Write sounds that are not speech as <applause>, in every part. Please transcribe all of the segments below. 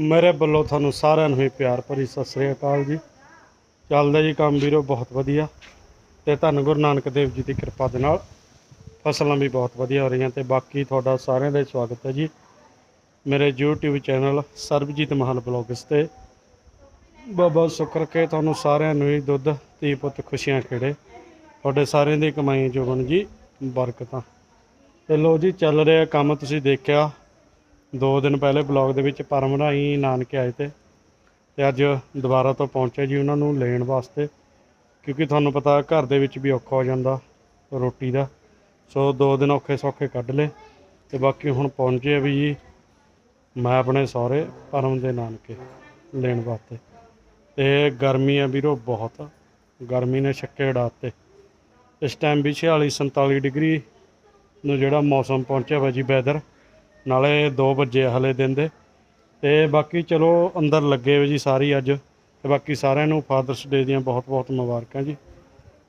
ਮੇਰੇ ਵੱਲੋਂ ਤੁਹਾਨੂੰ ਸਾਰਿਆਂ ਨੂੰ ਹੀ ਪਿਆਰ ਭਰੀ ਸਤਿ ਸ੍ਰੀ ਅਕਾਲ ਜੀ। ਚੱਲਦਾ ਜੀ ਕੰਮ ਵੀਰੋ, ਬਹੁਤ ਵਧੀਆ। ਤੇ ਧੰਨ ਗੁਰੂ ਨਾਨਕ ਦੇਵ ਜੀ ਦੀ ਕਿਰਪਾ ਦੇ ਨਾਲ ਫਸਲਾਂ ਵੀ ਬਹੁਤ ਵਧੀਆ ਹੋ ਰਹੀਆਂ ਤੇ ਬਾਕੀ ਤੁਹਾਡਾ ਸਾਰਿਆਂ ਦਾ ਹੀ ਸਵਾਗਤ ਹੈ ਜੀ। ਮੇਰੇ YouTube ਚੈਨਲ ਸਰਬਜੀਤ ਮਹਲ ਬਲੌਗਸ ਤੇ। ਬਾਬਾ ਸ਼ੁਕਰ ਕੇ ਤੁਹਾਨੂੰ ਸਾਰਿਆਂ ਨੂੰ ਹੀ ਦੁੱਧ, ਧੀ ਪੁੱਤ ਖੁਸ਼ੀਆਂ ਖੇੜੇ। ਤੁਹਾਡੇ ਸਾਰਿਆਂ ਦੀ ਕਮਾਈ ਜੋਗਣ ਜੀ, ਬਰਕਤਾਂ। ਤੇ ਲੋ ਜੀ, ਚੱਲ ਰਿਹਾ ਕੰਮ ਤੁਸੀਂ ਦੇਖਿਆ। ਦੋ ਦਿਨ ਪਹਿਲੇ ਬਲੌਗ ਦੇ ਵਿੱਚ ਪਰਮ ਰਾਹੀਂ ਨਾਨਕੇ ਆਏ ਤੇ ਤੇ ਅੱਜ ਦੁਬਾਰਾ ਤੋਂ ਪਹੁੰਚੇ ਜੀ ਉਹਨਾਂ ਨੂੰ ਲੈਣ ਵਾਸਤੇ, ਕਿਉਂਕਿ ਤੁਹਾਨੂੰ ਪਤਾ ਘਰ ਦੇ ਵਿੱਚ ਵੀ ਔਖਾ ਹੋ ਜਾਂਦਾ ਰੋਟੀ ਦਾ। ਸੋ ਦੋ ਦਿਨ ਔਖੇ ਸੌਖੇ ਕੱਢ ਲਏ, ਤੇ ਬਾਕੀ ਹੁਣ ਪਹੁੰਚੇ ਆ ਵੀ ਜੀ ਮੈਂ ਆਪਣੇ ਸਹੁਰੇ ਪਰਮ ਦੇ ਨਾਨਕੇ ਲੈਣ ਵਾਸਤੇ। ਤੇ ਗਰਮੀ ਆ ਵੀਰੋ ਬਹੁਤ, ਗਰਮੀ ਨੇ ਛੱਕੇ ਉਡਾਤੇ ਇਸ ਟਾਈਮ ਵੀ 46 47 ਡਿਗਰੀ ਨੂੰ ਜਿਹੜਾ ਮੌਸਮ ਪਹੁੰਚਿਆ ਵਾ ਜੀ ਵੈਦਰ ਨਾਲੇ 2 ਵਜੇ ਆ ਹਲੇ ਦਿਨ ਦੇ। ਤੇ ਬਾਕੀ ਚਲੋ ਅੰਦਰ ਲੱਗੇ ਹੋਏ ਜੀ ਸਾਰੀ ਅੱਜ। ਤੇ ਬਾਕੀ ਸਾਰਿਆਂ ਨੂੰ ਫਾਦਰਸ ਡੇ ਦੀਆਂ ਬਹੁਤ ਬਹੁਤ ਮੁਬਾਰਕਾਂ ਜੀ।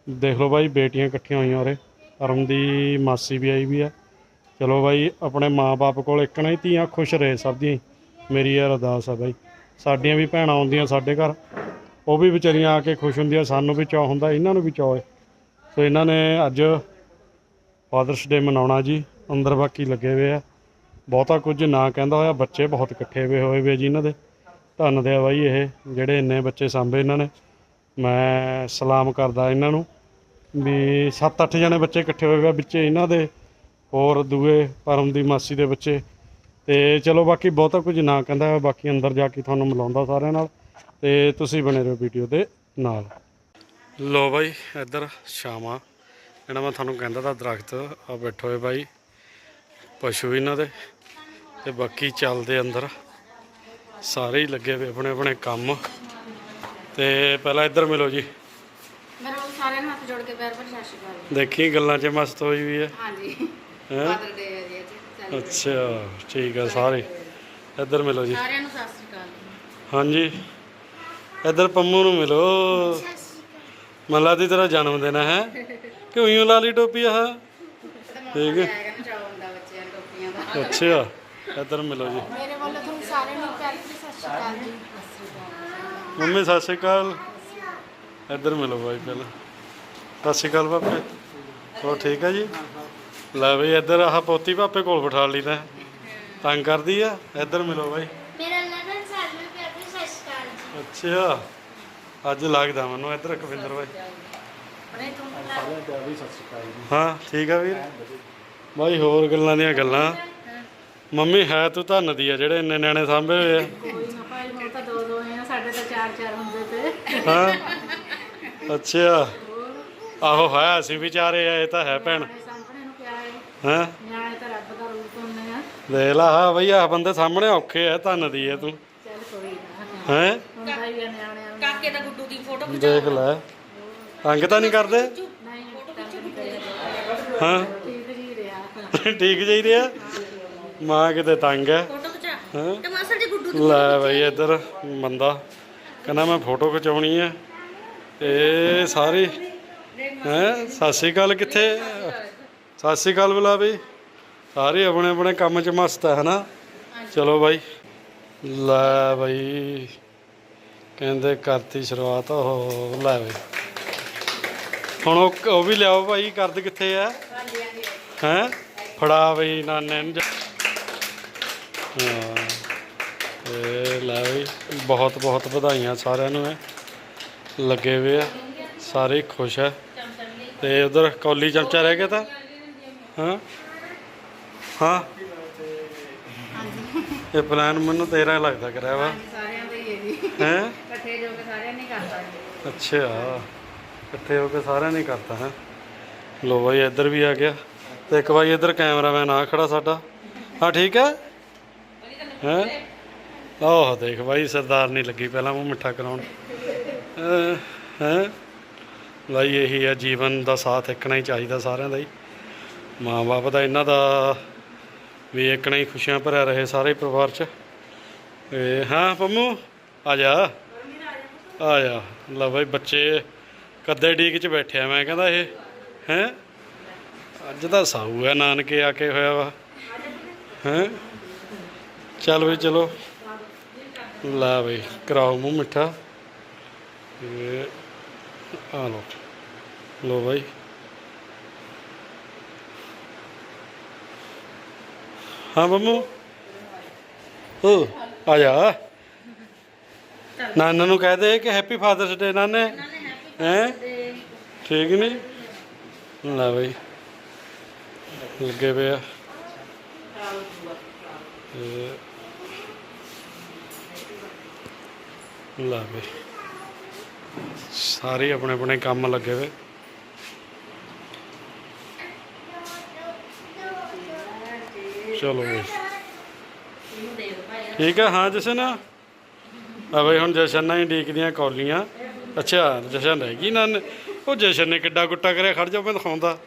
ਦੇਖ ਲਓ ਬਾਈ, ਬੇਟੀਆਂ ਇਕੱਠੀਆਂ ਹੋਈਆਂ ਉਰੇ। ਪਰਮ ਦੀ ਮਾਸੀ ਵੀ ਆਈ ਵੀ ਆ। ਚਲੋ ਬਾਈ, ਆਪਣੇ ਮਾਪੇ ਕੋਲ ਇੱਕ ਨਾ ਹੀ ਧੀਆਂ ਖੁਸ਼ ਰਹੇ ਸਭ ਦੀਆਂ ਹੀ। ਮੇਰੀ ਇਹ ਅਰਦਾਸ ਆ ਬਾਈ। ਸਾਡੀਆਂ ਵੀ ਭੈਣਾਂ ਆਉਂਦੀਆਂ ਸਾਡੇ ਘਰ। ਉਹ ਵੀ ਵਿਚਾਰੀਆਂ ਆ ਕੇ ਖੁਸ਼ ਹੁੰਦੀਆਂ, ਸਾਨੂੰ ਵੀ ਚਾਅ ਹੁੰਦਾ, ਇਹਨਾਂ ਨੂੰ ਵੀ ਚਾਅ ਹੈ ਸੋ ਇਹਨਾਂ ਨੇ ਅੱਜ ਫਾਦਰਸ ਡੇ ਮਨਾਉਣਾ ਜੀ। ਅੰਦਰ ਬਾਕੀ ਲੱਗੇ ਹੋਏ ਆ। ਬਹੁਤਾ ਕੁਝ ਨਾ ਕਹਿੰਦਾ ਹੋਇਆ ਬੱਚੇ ਬਹੁਤ ਇਕੱਠੇ ਹੋਏ ਹੋਏ ਵੇ ਜੀ ਇਹਨਾਂ ਦੇ। ਧੰਨ ਦੇ ਆ ਬਾਈ ਇਹ ਜਿਹੜੇ ਇੰਨੇ ਬੱਚੇ ਸਾਂਭੇ ਇਹਨਾਂ ਨੇ। ਮੈਂ ਸਲਾਮ ਕਰਦਾ ਇਹਨਾਂ ਨੂੰ ਵੀ 7-8 ਜਣੇ ਬੱਚੇ ਇਕੱਠੇ ਹੋਏ ਵੇ ਆ, ਵਿੱਚ ਇਹਨਾਂ ਦੇ ਹੋਰ ਦੂਏ ਪਰਮ ਦੀ ਮਾਸੀ ਦੇ ਬੱਚੇ। ਤੇ ਚਲੋ ਬਾਕੀ ਬਹੁਤਾ ਕੁਝ ਨਾ ਕਹਿੰਦਾ ਹੋਇਆ, ਬਾਕੀ ਅੰਦਰ ਜਾ ਕੇ ਤੁਹਾਨੂੰ ਮਿਲਾਉਂਦਾ ਸਾਰਿਆਂ ਨਾਲ। ਤੇ ਤੁਸੀਂ ਬਣੇ ਰਹੋ ਵੀਡੀਓ ਦੇ ਨਾਲ। ਲੋ ਬਾਈ ਇੱਧਰ ਸ਼ਾਮਾਂ। ਜਿਹੜਾ ਮੈਂ ਤੁਹਾਨੂੰ ਕਹਿੰਦਾ ਤਾਂ ਦਰਖਤ ਆ ਬੈਠੇ ਹੋਏ ਬਾਈ ਪਸ਼ੂ ਇਹਨਾਂ ਦੇ। ਤੇ ਬਾਕੀ ਚੱਲਦੇ ਅੰਦਰ। ਸਾਰੇ ਹੀ ਲੱਗੇ ਹੋਏ ਆਪਣੇ ਆਪਣੇ ਕੰਮ। ਤੇ ਪਹਿਲਾਂ ਇੱਧਰ ਮਿਲੋ ਜੀ। ਮੈਂ ਰੋਜ਼ ਸਾਰਿਆਂ ਨੂੰ ਹੱਥ ਜੋੜ ਕੇ ਪੈਰ ਪਰ ਸਤਿ ਸ਼੍ਰੀ ਅਕਾਲ ਦੇਖੀ ਗੱਲਾਂ 'ਚ ਮਸਤ ਹੋਈ ਵੀ ਹੈ। ਹਾਂਜੀ। ਹੈਂ? ਫਾਦਰ ਡੇ ਹੈ ਜੀ ਅੱਜ celebrate ਅੱਛਾ ਠੀਕ ਹੈ ਸਾਰੇ। ਇੱਧਰ ਮਿਲੋ ਜੀ। ਸਾਰਿਆਂ ਨੂੰ ਸਤਿ ਸ਼੍ਰੀ ਅਕਾਲ। ਹਾਂਜੀ। ਇੱਧਰ ਪੰਮੂ ਨੂੰ ਮਿਲੋ। ਮੱਲਾ ਦੀ ਤਰ੍ਹਾਂ ਜਨਮ ਦਿਨ ਹੈ ਕਿ ਉਈਓ ਲਾ ਲਈ ਟੋਪੀ ਆਹ ਠੀਕ ਹੈ। ਆਏਗਾ ਨਾ ਚਾਹ ਹੁੰਦਾ ਬੱਚਿਆਂ ਨੂੰ ਟੋਪੀਆਂ ਦਾ। ਅੱਛਾ। ਇੱਧਰ ਮਿਲੋ ਜੀ। ਮੇਰੇ ਵੱਲੋਂ ਤੁਹਾਨੂੰ ਸਾਰਿਆਂ ਨੂੰ ਪਿਆਰ ਭਰੀ ਸਤਿ ਸ਼੍ਰੀ ਅਕਾਲ ਜੀ। ਮੰਮੀ ਸਤਿ ਸ਼੍ਰੀ ਅਕਾਲ। ਇੱਧਰ ਮਿਲੋ ਬਾਈ ਪਹਿਲਾਂ। ਸਤਿ ਸ਼੍ਰੀ ਅਕਾਲ ਪਾਪੇ। ਹੋਰ ਠੀਕ ਹੈ ਜੀ? ਲੈ ਬਈ ਇੱਧਰ ਆਹ ਪੋਤੀ ਪਾਪੇ ਕੋਲ ਬਿਠਾ ਲਈ ਤਾਂ। ਤੰਗ ਕਰਦੀ ਆ? ਇੱਧਰ ਮਿਲੋ ਬਾਈ। ਮੇਰਾ ਲਗਨ ਸਾਲ ਨੂੰ ਪਿਆਰ ਭਰੀ ਸਤਿ ਸ਼੍ਰੀ ਅਕਾਲ ਜੀ। ਅੱਛਾ। ਅੱਜ ਲੱਗਦਾ ਮੈਨੂੰ ਇੱਧਰ ਕਵਿੰਦਰ ਬਾਈ। ਬਣੇ ਤੂੰ ਹਾਂ ਠੀਕ ਆ ਵੀਰ। ਬਾਈ ਹੋਰ ਗੱਲਾਂ ਦੀਆਂ ਗੱਲਾਂ? ਮੰਮੀ ਹੈ ਤੂੰ ਧੰਨ ਦੀ ਆ ਜਿਹੜੇ ਇੰਨੇ ਨਿਆਣੇ ਸਾਂਭੇ ਹੋਏ ਆ। ਕੋਈ ਨਾ ਭਾਈ ਹੁਣ ਤਾਂ ਦੋ ਦੋ ਆ ਸਾਡੇ ਤਾਂ ਚਾਰ ਚਾਰ ਹੁੰਦੇ ਤੇ। ਹਾਂ? ਅੱਛਾ। ਆਹੋ ਹੈ ਅਸੀਂ ਵਿਚਾਰੇ ਆ ਇਹ ਤਾਂ ਹੈ ਭੈਣ। ਸਾਹਮਣੇ ਨੂੰ ਹੈ ਹਾਂ? ਨਿਆਣੇ ਤਾਂ ਰੱਬ ਦਾ ਰੂਪ ਹੁੰਦੇ ਆ। ਦੇਖ ਲਾ ਹਾਂ ਬਈ ਆ ਬੰਦੇ ਸਾਹਮਣੇ ਔਖੇ ਆ ਧੰਨ ਦੀ ਆ ਤੂੰ। ਚੱਲ ਕੋਈ ਨਾ। ਹੈ? ਨੂੰ। ਕਾਕੇ ਦਾ ਗੁੱਡੂ ਦੀ ਫੋਟੋ ਦੇਖ ਲੈ। ਤੰਗ ਤਾਂ ਨਹੀਂ ਕਰਦੇ? ਹਾਂ? ਠੀਕ ਜੀ ਰਿਹਾ। ਠੀਕ ਜਾਈ ਰਿਹਾ? ਮਾਂ ਕਿਤੇ ਤੰਗ ਹੈ? ਫੋਟੋ ਖਿਚਾ। ਹਾਂ? ਤੇ ਮਾਸੜ ਜੀ ਗੁੱਡੂ ਲੈ ਬਈ ਇੱਧਰ ਬੰਦਾ। ਕਹਿੰਦਾ ਮੈਂ ਫੋਟੋ ਖਿਚਾਉਣੀ ਹੈ। ਤੇ ਸਾਰੀ ਹੈ? ਸਤਿ ਸ਼੍ਰੀ ਅਕਾਲ ਕਿੱਥੇ? ਸਤਿ ਸ਼੍ਰੀ ਅਕਾਲ ਬੁਲਾ ਬਈ ਸਾਰੇ ਆਪਣੇ ਆਪਣੇ ਕੰਮ 'ਚ ਮਸਤ ਹੈ ਹਨਾ? ਚਲੋ ਬਾਈ। ਲੈ ਬਈ। ਕਹਿੰਦੇ ਕਰਤੀ ਸ਼ੁਰੂਆਤ ਉਹ ਲੈ ਬਈ। ਹੁਣ ਉਹ ਉਹ ਵੀ ਲਿਆਓ ਭਾਈ ਕਰਦ ਕਿੱਥੇ ਆ ਹੈ? ਫੜਾ ਬਈ ਨਾਨੇ ਨੂੰ ਜਾ- ਤੇ ਲੈ ਬਈ ਬਹੁਤ ਬਹੁਤ ਵਧਾਈਆਂ ਸਾਰਿਆਂ ਨੂੰ ਲੱਗੇ ਹੋਏ ਆ। ਸਾਰੇ ਹੀ ਖੁਸ਼ ਆ। ਤੇ ਉਧਰ ਕੌਲੀ ਚਮਚਾ ਰਹਿ ਗਿਆ ਤਾਂ? ਹਾਂ? ਹਾਂ? ਇਹ ਪਲਾਨ ਮੈਨੂੰ ਤੇਰਾ ਲੱਗਦਾ ਕਰਿਆ ਵਾ। ਸਾਰਿਆਂ ਦਾ ਹੀ ਹੈ ਜੀ। ਹੈ? ਇਕੱਠੇ ਜੋ ਕੇ ਸਾਰਿਆਂ ਨੇ ਕਰਤਾ ਅੱਛਾ। ਇਕੱਠੇ ਹੋ ਕੇ ਸਾਰਿਆਂ ਨੇ ਕਰਤਾ ਹੈ? ਲੋ ਬਾਈ ਇੱਧਰ ਵੀ ਆ ਗਿਆ। ਤੇ ਇੱਕ ਬਾਈ ਇੱਧਰ ਕੈਮਰਾਮੈਨ ਆ ਖੜਾ ਸਾਡਾ। ਹਾਂ ਠੀਕ ਹੈ? ਹੈ? ਆਹ ਦੇਖ ਬਾਈ, ਸਰਦਾਰ ਨਹੀਂ ਲੱਗੀ ਪਹਿਲਾਂ ਮੂੰਹ ਮਿੱਠਾ ਕਰਾਉਣ। ਹੈ? ਬਾਈ, ਇਹੀ ਆ, ਜੀਵਨ ਦਾ ਸਾਥ ਇੱਕਣਾ ਹੀ ਚਾਹੀਦਾ ਸਾਰਿਆਂ ਦਾ ਹੀ। ਮਾਂ-ਬਾਪ ਦਾ ਇਹਨਾਂ ਦਾ ਵੀ ਇੱਕਣਾ ਹੀ ਖੁਸ਼ੀਆਂ ਭਰਿਆ ਰਹੇ ਸਾਰੇ ਪਰਿਵਾਰ 'ਚ। ਤੇ ਹਾਂ, ਪੰਮੂ, ਆ ਜਾ। ਆ ਜਾ। ਲੈ ਬਾਈ, ਬੱਚੇ ਕੱਦੇ ਡੀਕ 'ਚ ਬੈਠਿਆ ਮੈਂ, ਕਹਿੰਦਾ ਇਹ, ਹੈ? ਅੱਜ ਤਾਂ ਸਾਊ ਹੈ, ਨਾਨਕੇ ਆ ਕੇ ਹੋਇਆ ਵਾ। ਹੈ? ਚੱਲ ਵੀ ਚਲੋ। ਲੈ ਬਈ, ਕਰਾਓ ਮੂੰਹ ਮਿੱਠਾ। ਤੇ ਆ ਲੋ ਲੋ ਬਾਈ। ਹਾਂ, ਬੰਮੂ। ਓ, ਆ ਜਾ। ਨਾਨਾ ਨੂੰ ਕਹਿ ਦੇ ਕਿ ਹੈਪੀ ਫਾਦਰਸ ਡੇ ਨਾਨੇ। ਹੈ? ਠੀਕ ਨਹੀਂ ਲੈ ਬਈ। ਲੱਗੇ ਪਏ ਆ ਤੇ ਲੈ ਬਈ। ਸਾਰੇ ਆਪਣੇ ਆਪਣੇ ਕੰਮ ਲੱਗੇ ਹੋਏ ਚਲੋ ਬਈ। ਠੀਕ ਹੈ ਹਾਂ ਜਸ਼ਨ? ਆ ਬਈ, ਹੁਣ ਜਸ਼ਨ ਨਾਲ ਹੀ ਡੀਕਦੀਆਂ ਕੌਲੀਆਂ। ਅੱਛਾ, ਜਸ਼ਨ ਰਹਿ ਗਈ ਨਾ ਉਹ ਜਸ਼ਨ ਨੇ ਕਿੱਡਾ ਗੁੱਟਾ ਕਰਿਆ, ਖੜ ਜਾ, ਮੈਂ ਦਿਖਾਉਂਦਾ।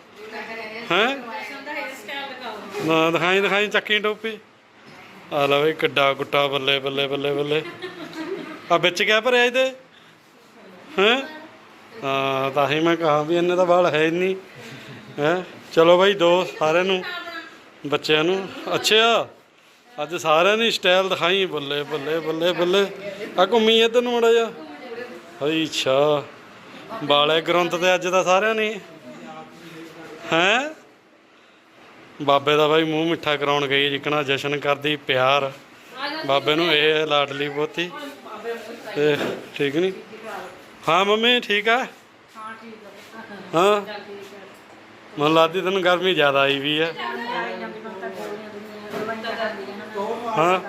ਹੈ? ਨਾ, ਦਿਖਾਈ ਦਿਖਾਈ, ਚੱਕੀ ਟੋਪੀ ਆ ਲੈ ਬਈ, ਕਿੱਡਾ ਗੁੱਟਾ ਬੱਲੇ ਬੱਲੇ ਬੱਲੇ ਬੱਲੇ। ਆ ਵਿੱਚ ਕਿਆ ਭਰਿਆ ਇਹਦੇ? ਹੈ? ਹਾਂ, ਤਾਂ ਹੀ ਮੈਂ ਕਹਾ ਵੀ ਇਹਨੇ ਤਾਂ ਵਾਲ ਹੈ ਨਹੀਂ। ਹੈ? ਚਲੋ ਬਾਈ, ਦੋ ਸਾਰਿਆਂ ਨੂੰ, ਬੱਚਿਆਂ ਨੂੰ। ਅੱਛਾ, ਅੱਜ ਸਾਰਿਆਂ ਨੇ ਸਟਾਈਲ ਦਿਖਾਈ। ਬੱਲੇ ਬੱਲੇ ਬੱਲੇ ਬੱਲੇ। ਆ ਘੁੰਮੀ ਇੱਧਰ ਨੂੰ ਮੜਾ ਜਾ ਹਈ ਅੱਛਾ ਬਾਲੇ ਗ੍ਰੰਥ ਤੇ ਅੱਜ ਦਾ ਸਾਰਿਆਂ ਨੇ। ਹੈ? ਬਾਬੇ ਦਾ ਬਾਈ ਮੂੰਹ ਮਿੱਠਾ ਕਰਾਉਣ ਗਈ, ਜਿੱਕਣਾ ਜਸ਼ਨ ਕਰਦੀ ਪਿਆਰ। ਬਾਬੇ ਨੂੰ ਇਹ ਲਾਡਲੀ ਪੋਤੀ। ਤੇ ਠੀਕ ਨਹੀਂ? ਹਾਂ ਮੰਮੀ, ਠੀਕ ਆ? ਹਾਂ। ਮਨ ਲੱਗਦੀ ਤੈਨੂੰ ਗਰਮੀ ਜ਼ਿਆਦਾ ਆਈ ਵੀ ਆ। ਹਾਂ।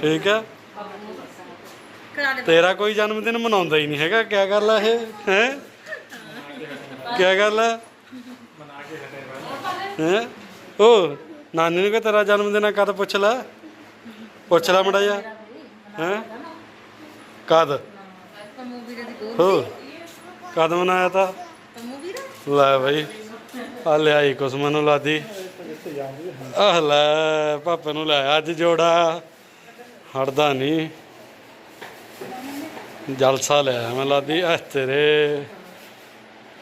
ਠੀਕ ਆ? ਤੇਰਾ ਕੋਈ ਜਨਮ ਦਿਨ ਮਨਾਉਂਦਾ ਹੀ ਨਹੀਂ ਹੈਗਾ, ਕਿਆ ਗੱਲ ਆ ਇਹ? ਹੈ? ਕਿਆ ਗੱਲ ਆ? ਹੈ? ਉਹ ਨਾਨੀ ਨੂੰ ਕਿ ਤੇਰਾ ਜਨਮ ਦਿਨ ਆ, ਕਦ ਪੁੱਛ ਲੈ? ਪੁੱਛ ਲੈ ਮੜਾ ਜਾ ਹੈ? ਕਦ? ਹੋ ਕਦ ਮਨਾਇਆ ਤਾ? ਲੈ ਬਈ। ਆ ਲਿਆਈ ਕੁਛ ਮੈਨੂੰ ਲਾਦੀ। ਆਹ ਲੈ ਪਾਪੇ ਨੂੰ ਲੈ ਅੱਜ ਜੋੜਾ। ਹੜਦਾ ਨਹੀਂ ਜਲਸਾ ਲਿਆ ਮੈਂ ਲਾਦੀ। ਐ ਤੇਰੇ।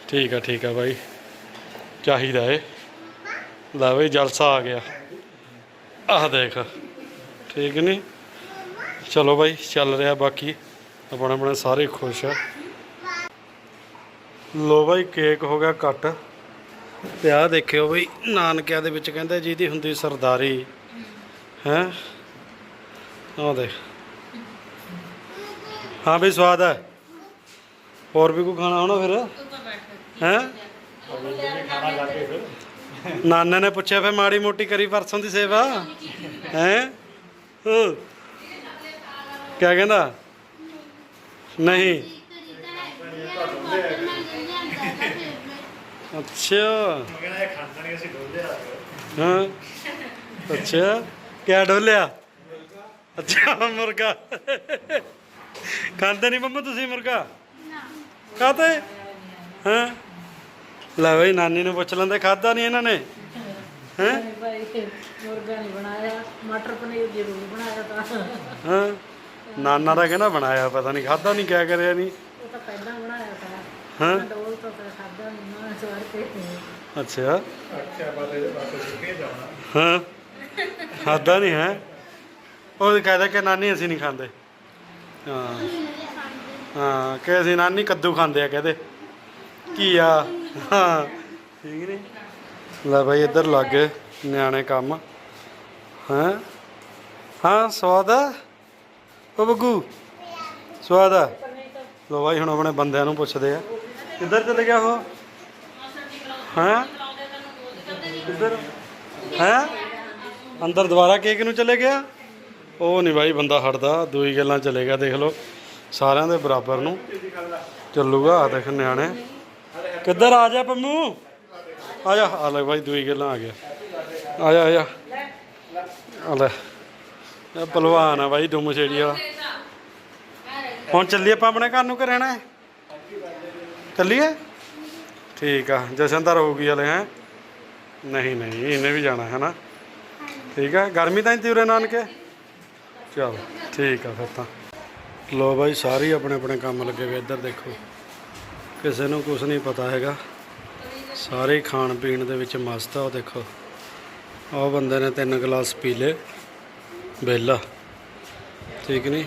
ਠੀਕ ਆ ਠੀਕ ਆ ਬਾਈ। ਚਾਹੀਦਾ ਏ। ਲੈ ਬਈ ਜਲਸਾ ਆ ਗਿਆ। ਆਹ ਦੇਖ। ਠੀਕ ਨਹੀਂ ਚਲੋ ਬਾਈ ਚੱਲ ਰਿਹਾ ਬਾਕੀ। ਆਪਣੇ ਆਪਣੇ ਸਾਰੇ ਖੁਸ਼ ਆ। ਲੋ ਬਾਈ, ਕੇਕ ਹੋ ਗਿਆ ਕੱਟ। ਤੇ ਆਹ ਦੇਖਿਓ ਬਈ, ਨਾਨਕਿਆਂ ਦੇ ਵਿੱਚ ਕਹਿੰਦੇ ਜਿਹਦੀ ਹੁੰਦੀ ਸਰਦਾਰੀ। ਹੈ? ਆਹ ਦੇਖ। ਹਾਂ ਬਈ, ਸਵਾਦ ਹੈ ਹੋਰ ਵੀ ਕੋਈ ਖਾਣਾ ਹੋਣਾ ਫਿਰ? ਹੈ? ਨਾਨੇ ਨੇ ਪੁੱਛਿਆ ਫੇ ਮਾੜੀ ਮੋਟੀ ਕਰੀ ਪਰਸੋਂ ਦੀ ਸੇਵਾ? ਹੈ? ਹੋ। ਕਿਆ ਕਹਿੰਦਾ? ਨਹੀਂ। ਅੱਛਾ। ਹਾਂ। ਅੱਛਾ। ਕਿਆ ਡੋਲਿਆ? ਅੱਛਾ ਮੁਰਗਾ। ਖਾਂਦੇ ਨਹੀਂ ਮੰਮਾ ਤੁਸੀਂ ਮੁਰਗਾ? ਖਾਤੇ ਹਾਂ। ਲੈ ਬਈ ਨਾਨੀ ਨੂੰ ਪੁੱਛ ਲੈਂਦੇ ਖਾਦਾ ਨਹੀਂ ਇਹਨਾਂ ਨੇ? ਹੈ? ਮੁਰਗਾ ਨਹੀਂ ਬਣਾਇਆ ਮਟਰ ਪਨੀਰ ਜ਼ਰੂਰ ਬਣਾਇਆ ਤਾਂ। ਹਾਂ। ਨਾਨਾ ਦਾ ਕਹਿੰਦਾ ਬਣਾਇਆ ਪਤਾ ਨਹੀਂ ਖਾਦਾ ਨਹੀਂ ਕਿਆ ਕਰਿਆ ਨਹੀਂ। ਉਹ ਤਾਂ ਪਹਿਲਾਂ ਬਣਾਇਆ ਤਾਂ ਹਾਂ। ਡੋਲ ਤੋਂ ਤਾਂ ਖਾਦਾ ਨਹੀਂ ਨਾ ਸਵਾਰ ਕੇ ਅੱਛਾ। ਹਾਂ? ਖਾਦਾ ਨਹੀਂ ਹੈ? ਉਹ ਕਹਿੰਦਾ ਕਿ ਨਾਨੀ ਅਸੀਂ ਨਹੀਂ ਖਾਂਦੇ। ਹਾਂ। ਹਾਂ ਕਿ ਅਸੀਂ ਨਾਨੀ ਕੱਦੂ ਖਾਂਦੇ ਆ ਕਹਿੰਦੇ। ਕੀ ਆ? ਹਾਂ। ਠੀਕ ਨਹੀਂ? ਲੈ ਭਾਈ ਇੱਧਰ ਲੱਗ ਗਏ ਨਿਆਣੇ ਕੰਮ। ਹਾਂ? ਹਾਂ ਸਵਾਦ ਆ? ਉਹ ਬੱਗੂ ਸਵਾਦ ਆ। ਲੋ ਭਾਈ ਹੁਣ ਆਪਣੇ ਬੰਦਿਆਂ ਨੂੰ ਪੁੱਛਦੇ ਆ। ਕਿੱਧਰ ਚਲੇ ਗਿਆ ਉਹ? ਹਾਂ? ਕਿੱਧਰ? ਹੈ? ਅੰਦਰ ਦੁਬਾਰਾ ਕੇਕ ਨੂੰ ਚਲੇ ਗਿਆ? ਉਹ ਨਹੀਂ ਭਾਈ ਬੰਦਾ ਹਟਦਾ, ਦੂਈ ਗੱਲਾਂ ਚਲੇ ਗਿਆ, ਦੇਖ ਲਓ। ਸਾਰਿਆਂ ਦੇ ਬਰਾਬਰ ਨੂੰ ਚੱਲੂਗਾ ਆ ਦੇਖ ਨਿਆਣੇ। ਕਿੱਧਰ ਆ ਜਾ ਪੰਮੂ? ਆ ਜਾ, ਆ ਲੈ ਬਾਈ, ਦੂਈ ਗੱਲਾਂ ਆ ਗਿਆ। ਆ ਜਾ ਆ ਜਾ। ਆ ਲੈ। ਇਹ ਪਹਿਲਵਾਨ ਆ ਭਾਈ ਡੁੰਮ ਛੇੜੀ ਵਾਲਾ। ਹੁਣ ਚੱਲੀਏ ਆਪਾਂ ਆਪਣੇ ਘਰ ਨੂੰ ਕਿ ਰਹਿਣਾ ਹੈ? ਚੱਲੀਏ? ਠੀਕ ਆ, ਜਸ਼ਨ ਤਾਂ ਰਹੂਗੀ ਹਲੇ, ਹੈ? ਨਹੀਂ ਨਹੀਂ, ਇਹਨੇ ਵੀ ਜਾਣਾ ਹੈ ਨਾ ਠੀਕ ਆ, ਗਰਮੀ ਤਾਂ ਨਹੀਂ ਉਰੇ ਨਾਨਕੇ? ਚਲ, ਠੀਕ ਆ ਫਿਰ ਤਾਂ। ਲੋ ਬਾਈ, ਸਾਰੇ ਆਪਣੇ ਆਪਣੇ ਕੰਮ ਲੱਗੇ ਹੋਏ ਇੱਧਰ ਦੇਖੋ। ਕਿਸੇ ਨੂੰ ਕੁਝ ਨਹੀਂ ਪਤਾ ਹੈਗਾ। ਸਾਰੇ ਖਾਣ ਪੀਣ ਦੇ ਵਿੱਚ ਮਸਤ ਆ, ਉਹ ਦੇਖੋ। ਉਹ ਬੰਦੇ ਨੇ ਤਿੰਨ ਗਲਾਸ ਪੀ ਲਏ। ਬੇਲਾ। ਠੀਕ ਨਹੀਂ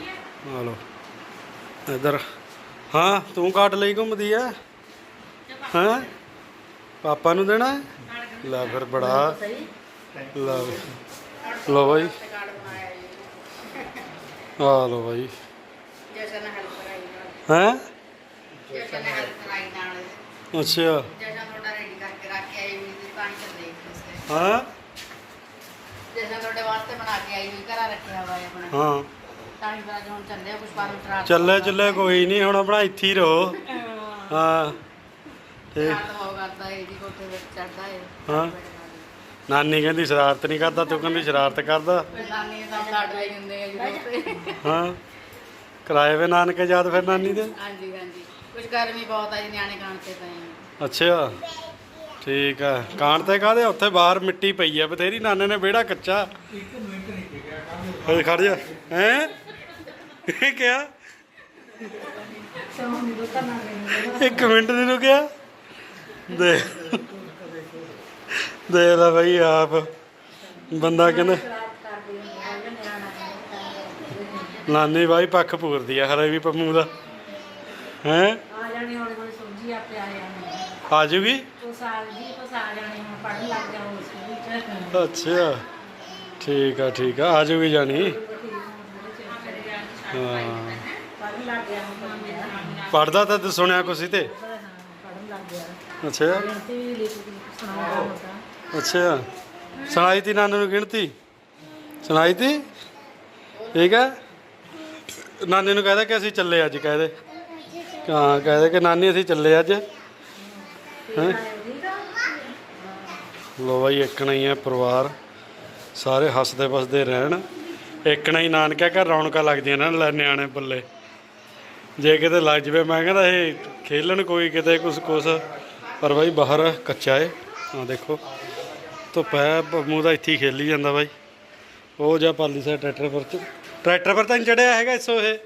ਆ ਲੋ ਇਧਰ। ਹਾਂ ਤੂੰ ਕਾਟ ਲਈ ਘੁੰਮਦੀ ਆ ਹਾਂ? ਪਾਪਾ ਨੂੰ ਦੇਣਾ? ਲੈ ਫਿਰ ਬੜਾ। ਲੈ ਵੀ। ਲਓ ਬਾਈ। ਆ ਲੋ ਬਾਈ। ਜਸ਼ਨ ਹੈਲਪ ਕਰਾਈ ਨਾਲ ਹੈ? ਜਸ਼ਨ ਹੈਲਪ ਕਰਾਈ ਨਾਲ ਅੱਛਾ। ਜਸ਼ਨ ਤੁਹਾਡਾ ਰੈਡੀ ਕਰਕੇ ਰੱਖ ਕੇ ਆਈ ਹੋਈ ਸੀ ਤਾਂ ਹੀ ਚੱਲੇ ਹਾਂ? ਬਣਾ ਕੇ ਆਈ ਹੋਈ ਘਰਾਂ ਰੱਖਿਆ ਹੋਇਆ ਹੈ ਆਪਣਾ। ਹਾਂ। ਤਾਂ ਹੀ ਬਾਅਦ ਹੁਣ ਚੱਲੇ ਕੁਝ ਚੱਲੇ ਚੱਲੇ ਕੋਈ ਨਹੀਂ ਹੁਣ ਆਪਣਾ ਇੱਥੇ ਹੀ ਰਹੋ। ਹਾਂ। ਠੀਕ ਹੋ ਕਰਦਾ ਇਹ ਜੀ ਕੋਠੇ ਵਿੱਚ ਚੜਦਾ ਹੈ ਹਾਂ। ਨਾਨੀ ਕਹਿੰਦੀ ਸ਼ਰਾਰਤ ਨਹੀਂ ਕਰਦਾ ਤੂੰ ਕਹਿੰਦੀ ਸ਼ਰਾਰਤ ਕਰਦਾ। ਨਾਨੀ ਦਾ ਲੜ ਲਈ ਹੁੰਦੇ ਆ ਜੀ ਦੋਸਤੇ ਹਾਂ। ਕਿਰਾਏ ਵੇ ਨਾਨਕੇ ਯਾਦ ਫਿਰ ਨਾਨੀ ਦੇ। ਹਾਂਜੀ ਹਾਂਜੀ। ਕੁਝ ਗਰਮੀ ਬਹੁਤ ਆ ਜੀ ਨਿਆਣੇ ਖਾਣ ਤੇ ਪਏ ਅੱਛਾ। ਠੀਕ ਆ। ਕਾਣ ਤੇ ਕਾਹਦੇ ਉੱਥੇ ਬਾਹਰ ਮਿੱਟੀ ਪਈ ਆ। ਬਥੇਰੀ ਨਾਨੇ ਨੇ ਵਿਹੜਾ ਕੱਚਾ। ਇੱਕ ਮਿੰਟ ਨਹੀਂ ਕਿਹਾ ਖੜ ਜਾ। ਹੈ? ਇਹ ਇੱਕ ਮਿੰਟ ਨਹੀਂ ਰੁਕਿਆ। ਦੇ ਦੇ ਲੈ ਬਈ ਆਪ। ਬੰਦਾ ਕਹਿੰਦਾ ਨਾਨੀ ਬਾਈ ਪੱਖ ਪੂਰਦੀ ਆ ਹਰੇ ਵੀ ਪੰਮੂ ਦਾ। ਹੈ? ਆ ਜਾਣੇ ਹੌਲੀ ਹੌਲੀ ਸਬਜ਼ੀ ਆਪੇ ਆ ਜਾਣੀ। ਆ ਜੂਗੀ? ਸਾਲ ਜੀ ਕੁਛ ਆ ਜਾਣੇ ਹੁਣ ਪੜਨ ਲੱਗ ਜਾ ਉਸ ਵਿੱਚ। ਅੱਛਾ ਠੀਕ ਆ ਠੀਕ ਆ ਆ ਜੂਗੀ ਜਾਣੀ। ਹਾਂ ਪੜਨ ਲੱਗ ਗਿਆ ਹੁਣ ਪੜਦਾ ਤਾਂ ਤੂੰ ਸੁਣਿਆ ਕੁਛ ਸੀ ਤੇ? ਪੜਨ ਲੱਗ ਗਿਆ। ਅੱਛਾ। ਗਿਣਤੀ ਵੀ ਲਿਖ ਸੁਣਾਉਂਦਾ ਹੁੰਦਾ ਅੱਛਾ। ਸੁਣਾਈ ਤੀ ਨਾਨੂ ਨੂੰ ਗਿਣਤੀ? ਸੁਣਾਈ ਤੀ? ਠੀਕ ਆ। ਨਾਨੀ ਨੂੰ ਕਹਦੇ ਕਿ ਅਸੀਂ ਚੱਲੇ ਅੱਜ ਕਹਦੇ ਹਾਂ ਕਹਦੇ ਕਿ ਨਾਨੀ ਅਸੀਂ ਚੱਲੇ ਅੱਜ। ਹੈਂ ਲੋ ਬਾਈ, ਇੱਕਣਾ ਹੀ ਹੈ ਪਰਿਵਾਰ। ਸਾਰੇ ਹੱਸਦੇ ਵਸਦੇ ਰਹਿਣ। ਇੱਕਣਾ ਹੀ ਨਾਨਕਿਆ ਘਰ ਰੌਣਕਾਂ ਲੱਗਦੀਆਂ ਨਾ ਲੈ ਨਿਆਣੇ ਬੱਲੇ। ਜੇ ਕਿਤੇ ਲੱਗ ਜਵੇ, ਮੈਂ ਕਹਿੰਦਾ ਇਹ ਖੇਲਣ ਕੋਈ ਕਿਤੇ ਕੁਛ ਕੁਛ। ਪਰ ਬਾਈ, ਬਾਹਰ ਕੱਚਾ ਏ। ਆ ਦੇਖੋ, ਧੁੱਪ ਹੈ, ਮੂੰਹ ਦਾ ਇੱਥੇ ਹੀ ਖੇਲੀ ਜਾਂਦਾ ਬਾਈ। ਉਹ ਜਾ ਪਾਲੀ ਸਾ ਟਰੈਕਟਰ ਪਰ ਚ। ਟਰੈਕਟਰ ਪਰ ਤਾਂ ਨਹੀਂ ਚੜਿਆ ਹੈਗਾ ਇਸੋ ਇਹ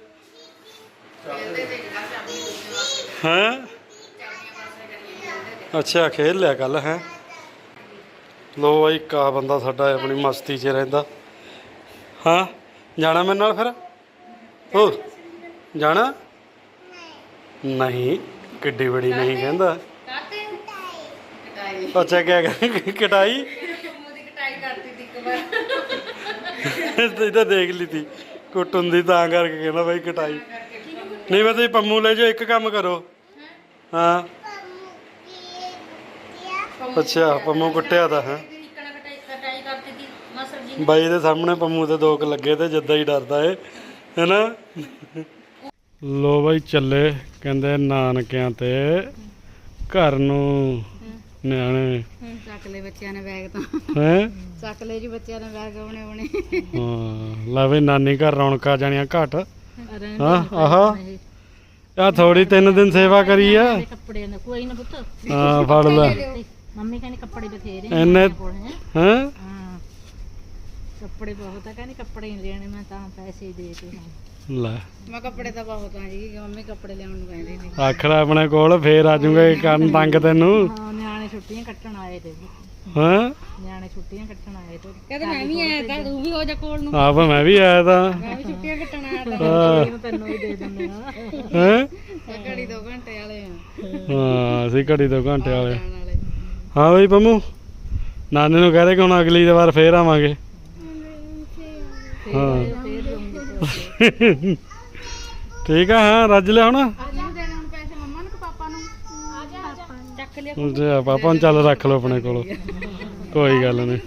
ਹਾਂ? ਅੱਛਾ, ਖੇਲ ਲਿਆ ਕੱਲ ਹੈ? ਲੋ ਬਾਈ ਕਾ ਬੰਦਾ ਸਾਡਾ ਆਪਣੀ ਮਸਤੀ 'ਚ ਰਹਿੰਦਾ। ਹਾਂ ਜਾਣਾ ਮੇਰੇ ਨਾਲ ਫਿਰ? ਹੋ ਜਾਣਾ? ਨਹੀਂ ਕਿੱਡੀ ਬੜੀ ਨਹੀਂ ਕਹਿੰਦਾ। ਕਟਾਈ। ਅੱਛਾ ਕਿਆ ਕਰ ਕਟਾਈ? ਕਟਾਈ ਤੀ ਇੱਕ ਵਾਰ। ਤਾਂ ਦੇਖ ਲਈ ਤੀ। ਕੁੱਟਣ ਦੀ ਤਾਂ ਕਰਕੇ ਕਹਿੰਦਾ ਬਾਈ ਕਟਾਈ। ਨਹੀਂ ਮੈਂ ਤੁਸੀਂ ਪੰਮੂ ਲੈ ਜਾਓ ਇੱਕ ਕੰਮ ਕਰੋ। ਹਾਂ। ਅੱਛਾ ਪੰਮੂ ਕੁੱਟਿਆ ਤਾਂ ਹੈ। ਇੱਕਣਾ ਕਟਾਈ ਕਟਾਈ ਕਰਤੀ ਤੀ ਮਸਰ ਜੀ ਬਾਈ ਦੇ ਸਾਹਮਣੇ ਪੰਮੂ ਤੇ ਦੋਕ ਲੱਗੇ ਤੇ ਜਿੱਦਾਂ ਹੀ ਡਰਦਾ ਏ ਹੈਨਾ? ਲੋ ਬਾਈ ਚੱਲੇ ਕਹਿੰਦੇ ਨਾਨਕਿਆਂ ਤੇ ਘਰ ਨੂੰ ਨਿਆਣੇ। ਚੱਕ ਲੈ ਬੱਚਿਆਂ ਨੇ ਬੈਗ ਤਾਂ। ਹੈ? ਚੱਕ ਲੈ ਜੀ ਬੱਚਿਆਂ ਨੇ ਬੈਗ ਆਉਣੇ ਆਉਣੇ। ਹਾਂ ਲੈ ਬਈ ਨਾਨੀ ਘਰ ਰੌਣਕਾਂ ਜਾਣੀਆਂ ਘਟ। ਹਾਂ ਆਹਾ। ਆ ਥੋੜੀ ਤਿੰਨ ਦਿਨ ਸੇਵਾ ਕਰੀ ਆ। ਕੱਪੜੇ ਨੇ ਕੋਈ ਨਾ ਪੁੱਤ। ਹਾਂ ਫੜ ਲੈ। ਮੰਮੀ ਕਹਿੰਦੀ ਕੱਪੜੇ ਬਥੇਰੇ ਇੰਨੇ ਕੋਲ ਹੈ? ਹਾਂ? ਹਾਂ। ਕੱਪੜੇ ਬਹੁਤ ਆ ਕਹਿੰਦੀ ਕੱਪੜੇ ਹੀ ਲੈਣੇ ਮੈਂ ਤਾਂ ਪੈਸੇ ਦੇ ਕੇ ਲੈ। ਮੈਂ ਕੱਪੜੇ ਤਾਂ ਬਹੁਤ ਆ ਜੀ ਮੰਮੀ ਕੱਪੜੇ ਲਿਆਉਣ ਨੂੰ ਕਹਿੰਦੇ ਨੇ। ਆਖੜਾ ਆਪਣੇ ਕੋਲ ਫੇਰ ਆ ਜਾਊਗਾ ਇਹ ਕਰਨ ਤੰਗ ਤੈਨੂੰ। ਹਾਂ ਨਿਆਣੇ ਛੁੱਟੀਆਂ ਕੱਟਣ ਆਏ ਤੇ। ਹਾਂ? ਨਿਆਣੇ ਛੁੱਟੀਆਂ ਕੱਟਣ ਆਏ ਤੇ। ਕਹਿੰਦੇ ਮੈਂ ਵੀ ਆਇਆ ਤਾਂ ਤੂੰ ਵੀ ਹੋ ਜਾ ਕੋਲ ਨੂੰ। ਆਪ ਮੈਂ ਵੀ ਆਇਆ ਤਾਂ। ਮੈਂ ਵੀ ਛੁੱਟੀਆਂ ਕੱਟਣ ਆਇਆ ਤਾਂ। ਹਾਂ। ਤੈਨੂੰ ਵੀ ਦੇ ਦਿੰਦੇ ਆ। ਹੈਂ? ਘੜੀ 2 ਘੰਟੇ ਵਾਲੇ ਆ। ਹਾਂ ਅਸੀਂ ਘੜੀ ਦੋ ਘੰਟੇ ਵਾਲੇ ਜਾਣ। ਵਾਲੇ ਹਾਂ ਬਈ ਪੰਮੂ ਨਾਨੇ ਨੂੰ ਕਹਦੇ ਕਿ ਹੁਣ ਅਗਲੀ ਵਾਰ ਫੇਰ ਆਵਾਂਗੇ। ਹਾਂ। <laughs> ਠੀਕ ਆ ਹਾਂ ਰੱਜ ਲਿਆ ਹੁਣ। ਪਾਪਾ ਨੂੰ? ਆ ਆ ਚੱਲ ਰੱਖ ਲਓ ਆਪਣੇ ਕੋਲ। ਕੋਈ ਗੱਲ ਨਹੀਂ।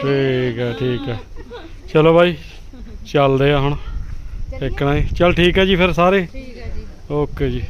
ਠੀਕ ਆ ਠੀਕ ਆ। ਚਲੋ ਬਾਈ ਚੱਲਦੇ ਆ ਹੁਣ। ਇੱਕ ਨਾ ਹੀ। ਚਲ ਠੀਕ ਆ ਜੀ ਫਿਰ ਸਾਰੇ। ਠੀਕ ਹੈ ਜੀ। ਓਕੇ ਜੀ।